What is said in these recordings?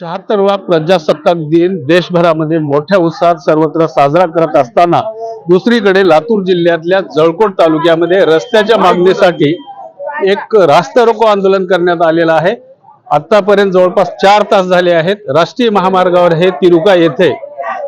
शहात्तरवा प्रजासत्ताक दिन देशभरामध्ये मोठ्या उत्साहात सर्वत्र साजरा करत असताना दुसरीकडे लातूर जिल्ह्यातल्या जळकोट तालुक्यामध्ये रस्त्याच्या मागणीसाठी एक रास्ता रोको आंदोलन करण्यात आलेलं आहे. आतापर्यंत जवळपास चार तास झाले आहेत. राष्ट्रीय महामार्गावर हे तिरुका येथे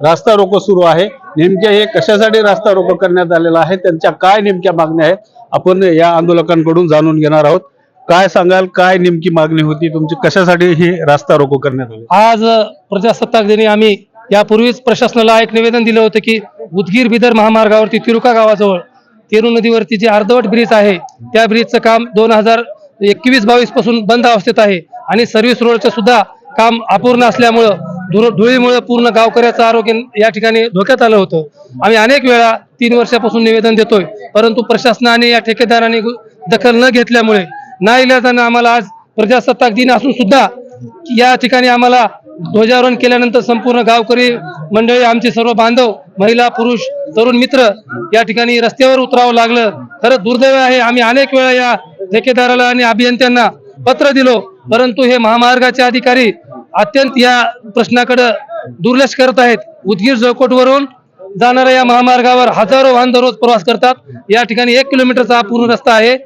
रास्ता रोको सुरू आहे. नेमक्या हे कशासाठी रास्ता रोको करण्यात आलेला आहे? त्यांच्या काय नेमक्या मागण्या आहेत? आपण या आंदोलकांकडून जाणून घेणार आहोत. काय सांगाल? काय नेमकी मागणी होती? तुमची कशासाठी ही रास्ता रोको करण्यात आली? आज प्रजासत्ताक दिनी आम्ही यापूर्वीच प्रशासनाला एक निवेदन दिलं होतं की उदगीर बिदर महामार्गावरती तिरुका गावाजवळ तेरू नदीवरती जे अर्धवट ब्रिज आहे त्या ब्रिजचं काम दोन हजार एकवीस बावीसपासून बंद अवस्थेत आहे आणि सर्व्हिस रोडचं सुद्धा काम अपूर्ण असल्यामुळं धुळीमुळे पूर्ण गावकऱ्याचं आरोग्य या ठिकाणी धोक्यात आलं होतं. आम्ही अनेक वेळा तीन वर्षापासून निवेदन देतोय परंतु प्रशासनाने या ठेकेदाराने दखल न घेतल्यामुळे नाईलाजानं आम्हाला आज प्रजासत्ताक दिन असून सुद्धा या ठिकाणी आम्हाला ध्वजारोहण केल्यानंतर संपूर्ण गावकरी मंडळी आमचे सर्व बांधव महिला पुरुष तरुण मित्र या ठिकाणी रस्त्यावर उतरावं लागलं. खरंच दुर्दैव आहे. आम्ही अनेक वेळा या ठेकेदाराला आणि अभियंत्यांना पत्र दिलो परंतु हे महामार्गाचे अधिकारी अत्यंत या प्रश्नाकडे दुर्लक्ष करत आहेत. उदगीर जळकोटवरून जाणाऱ्या या महामार्गावर हजारो वाहन दररोज प्रवास करतात. या ठिकाणी एक किलोमीटरचा हा पूर्ण रस्ता आहे.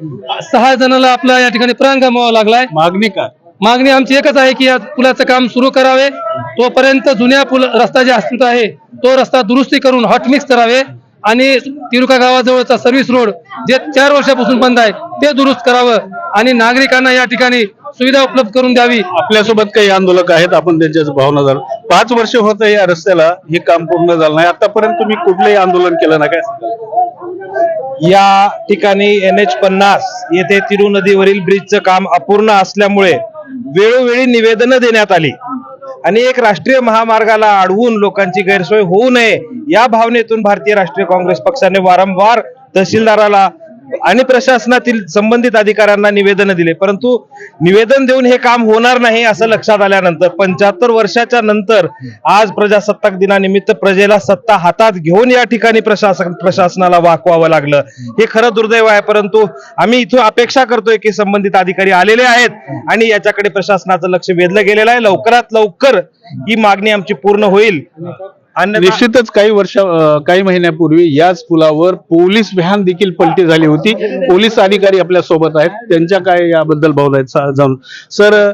सहा जणांना आपला या ठिकाणी प्राण गमवावा लागलाय. मागणी काय मागणी आमची एकच आहे की या पुलाचं काम सुरू करावे. तोपर्यंत जुन्या पुल रस्ता जे अस्तित्व आहे तो रस्ता दुरुस्ती करून हॉट मिक्स करावे. आणि तिरुका गावाजवळचा सर्व्हिस रोड जे चार वर्षापासून बंद आहे ते दुरुस्त करावं आणि नागरिकांना या ठिकाणी सुविधा उपलब्ध करून द्यावी. आपल्यासोबत काही आंदोलक आहेत आपण त्यांच्या भावना जाणू. पाच वर्ष होत या रस्त्याला हे काम पूर्ण झालं नाही. आतापर्यंत तुम्ही कुठलंही आंदोलन केलं ना काय या ठिकाणी एन एच पन्नास येथे तिरू नदीवरील ब्रिजचं काम अपूर्ण असल्यामुळे वेळोवेळी निवेदनं देण्यात आली. आणि एक राष्ट्रीय महामार्गाला अडवून लोकांची गैरसोय होऊ नये या भावनेतून भारतीय राष्ट्रीय काँग्रेस पक्षाने वारंवार तहसीलदाराला आणि प्रशासनातील संबंधित अधिकाऱ्यांना निवेदन दिले. परंतु निवेदन देऊन हे काम होणार नाही असं लक्षात आल्यानंतर पंच्याहत्तर वर्षाच्या नंतर आज प्रजासत्ताक दिनानिमित्त प्रजेला सत्ता हातात घेऊन या ठिकाणी प्रशासन प्रशासनाला वाकवावं लागलं. हे खरं दुर्दैव आहे परंतु आम्ही इथून अपेक्षा करतोय की संबंधित अधिकारी आलेले आहेत आणि याच्याकडे प्रशासनाचं लक्ष वेधलं गेलेलं आहे. लवकरात लवकर ही मागणी आमची पूर्ण होईल. निश्चितच काही वर्ष काही महिन्यापूर्वी याच पुलावर पोलीस व्हॅन देखील पलटी झाली होती. पोलीस अधिकारी आपल्यासोबत आहेत. त्यांच्या काय याबद्दल भावना आहेत सा- जाणून. सर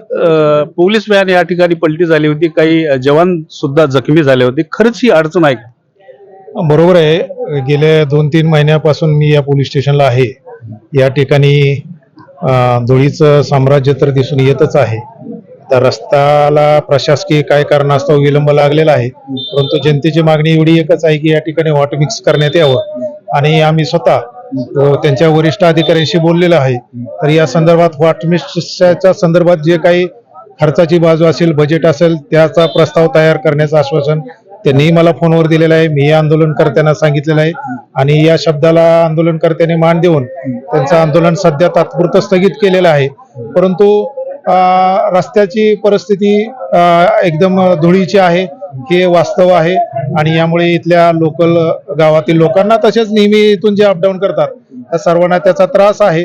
पोलीस व्हॅन या ठिकाणी पलटी झाली होती. काही जवान सुद्धा जखमी झाले होते. खरंच ही अडचण आहे का? बरोबर आहे. गेल्या दोन तीन महिन्यापासून मी या पोलीस स्टेशनला आहे. या ठिकाणी धुळीचं साम्राज्य तर दिसून येतच आहे. तर रस्त्याला प्रशासकीय काय कारणास्तव विलंब लागलेला आहे. परंतु जनतेची मागणी एवढी एकच आहे की या ठिकाणी वॉट मिक्स करण्यात यावं. आणि आम्ही स्वतः त्यांच्या वरिष्ठ अधिकाऱ्यांशी बोललेलो आहे. तर या संदर्भात वॉट मिक्सच्या संदर्भात जे काही खर्चाची बाजू असेल बजेट असेल त्याचा प्रस्ताव तयार करण्याचं आश्वासन त्यांनी मला फोनवर दिलेलं आहे. मी आंदोलनकर्त्यांना सांगितलेलं आहे. आणि या शब्दाला आंदोलनकर्त्यांनी मान देऊन त्यांचं आंदोलन सध्या तात्पुरतं स्थगित केलेलं आहे. परंतु रस्त्याची परिस्थिती एकदम धुळीची आहे हे वास्तव आहे. आणि यामुळे इथल्या लोकल गावातील लोकांना तसेच नेहमी इथून जे अपडाऊन करतात त्या सर्वांना त्याचा त्रास आहे.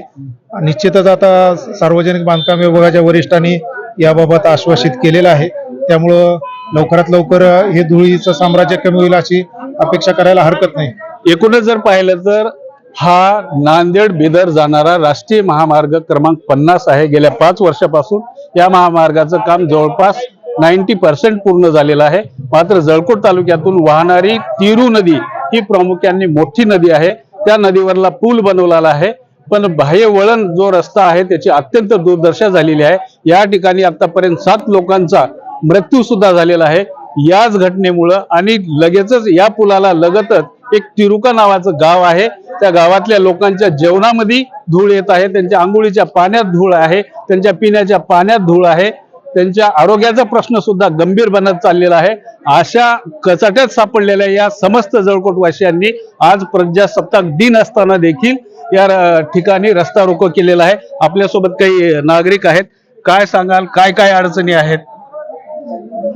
निश्चितच आता सार्वजनिक बांधकाम विभागाच्या वरिष्ठांनी याबाबत आश्वासित केलेलं आहे. त्यामुळं लवकरात लवकर हे धुळीचं साम्राज्य कमी होईल अशी अपेक्षा करायला हरकत नाही. एकूणच जर पाहिलं तर हा नांदेड बिदर जाणारा राष्ट्रीय महामार्ग क्रमांक पन्नास आहे. गेल्या पाच वर्षापासून या महामार्गाचं काम जवळपास नाईन्टी पर्सेंट पूर्ण झालेलं आहे. मात्र जळकोट तालुक्यातून वाहणारी तिरू नदी ही प्रामुख्याने मोठी नदी आहे. त्या नदीवरला पूल बनवलेला आहे. पण बाह्य वळण जो रस्ता आहे त्याची अत्यंत दुर्दशा झालेली आहे. या ठिकाणी आतापर्यंत सात लोकांचा मृत्यू सुद्धा झालेला आहे. याच घटनेमुळं आणि लगेचच या पुलाला लगतच एक तिरुका नावाचं गाव आहे. त्या गावातल्या लोकांच्या जेवणामध्ये धूळ येत आहे त्यांच्या आंघोळीच्या पाण्यात धूळ आहे त्यांच्या पिण्याच्या पाण्यात धूळ आहे त्यांच्या आरोग्याचा प्रश्न सुद्धा गंभीर बनत चाललेला आहे. अशा कचाट्यात सापडलेल्या या समस्त जळकोटवासियांनी आज प्रजासत्ताक दिन असताना देखील या ठिकाणी रस्ता रोको केलेला आहे. आपल्यासोबत काही नागरिक आहेत. काय सांगाल? काय काय अडचणी आहेत?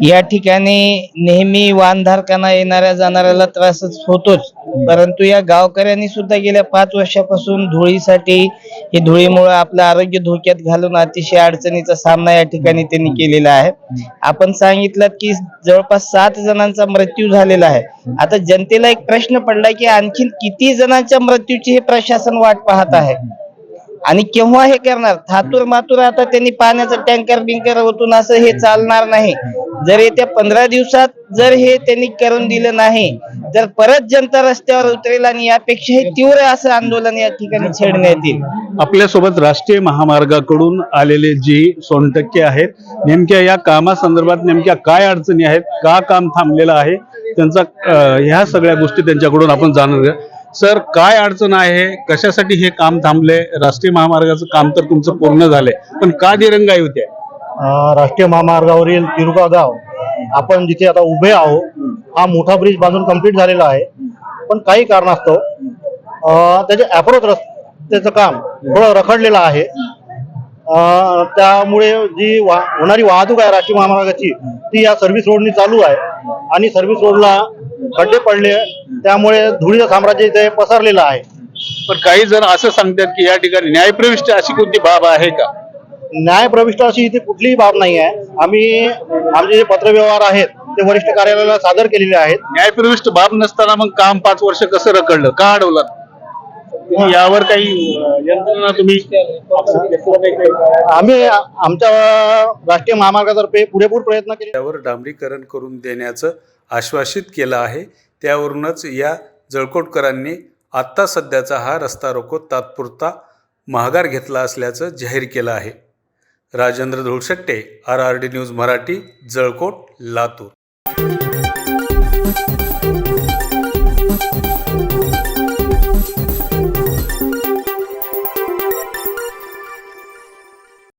या ठिकाणी नेहमी वाहनधारकांना येणाऱ्या जाणाऱ्याला त्रासच होतोच. परंतु या गावकऱ्यांनी सुद्धा गेल्या पाच वर्षापासून धुळीसाठी हे धुळीमुळे आपलं आरोग्य धोक्यात घालून अतिशय अडचणीचा सामना या ठिकाणी त्यांनी केलेला आहे. आपण सांगितलं की जवळपास सात जणांचा मृत्यू झालेला आहे. आता जनतेला एक प्रश्न पडलाय की आणखीन किती जणांच्या मृत्यूची हे प्रशासन वाट पाहत आहे? आणि केव्हा हे करणार? थातूर मातूर आता त्यांनी पाण्याचं टँकर बिंकर ओतून असं हे चालणार नाही. जर येत्या पंधरा दिवसात जर हे त्यांनी करून दिलं नाही तर परत जनता रस्त्यावर उतरेल आणि यापेक्षा तीव्र असं आंदोलन या ठिकाणी छेडण्यात येईल. आपल्यासोबत राष्ट्रीय महामार्गाकडून आलेले जी सोनटक्के आहेत नेमक्या या कामासंदर्भात नेमक्या काय अडचणी आहेत का काम थांबलेलं आहे त्यांचा ह्या सगळ्या गोष्टी त्यांच्याकडून आपण जाणून घ्या सर काय अडचण आहे? कशासाठी हे काम थांबले? राष्ट्रीय महामार्गाचं काम तर तुमचं पूर्ण झालंय पण का दिरंगाई होते? राष्ट्रीय महामार्गावरील तिरुका गाव आपण जिथे आता उभे आहोत हा मोठा ब्रिज बांधून कंप्लीट झालेला आहे. पण काही कारणास्तव त्याचे अप्रोच रस्त्याचं काम थोडं रखडलेलं आहे. त्यामुळे जी वा होणारी वाहतूक आहे राष्ट्रीय महामार्गाची ती या सर्व्हिस रोडनी चालू आहे. आणि सर्व्हिस रोडला खड्डे पडले त्यामुळे धुळीचं साम्राज्य इथे पसरलेलं आहे. पण काही जण असं सांगतात की या ठिकाणी न्यायप्रविष्ट अशी कोणती बाब आहे का? न्याय प्रविष्ट अशी इथे कुठलीही बाब नाही आहे. आम्ही आमचे जे पत्रव्यवहार आहेत ते वरिष्ठ कार्यालयाला सादर केलेले आहेत. न्यायप्रविष्ट बाब नसताना मग काम पाच वर्ष कसं रखडलं? का अडवलं? तुम्ही यावर काही यंत्रणा तुम्ही आम्ही आमच्या राष्ट्रीय महामार्गातर्फे पुरेपूर प्रयत्न केले. त्यावर डांबरीकरण करून देण्याचं आश्वासित केलं आहे. त्यावरूनच या जळकोटकरांनी आत्ता सध्याचा हा रस्ता रोको तात्पुरता महागार घेतला असल्याचं जाहीर केलं आहे. Rajendra Dhulshette R R D news Marathi Jalkot Latur.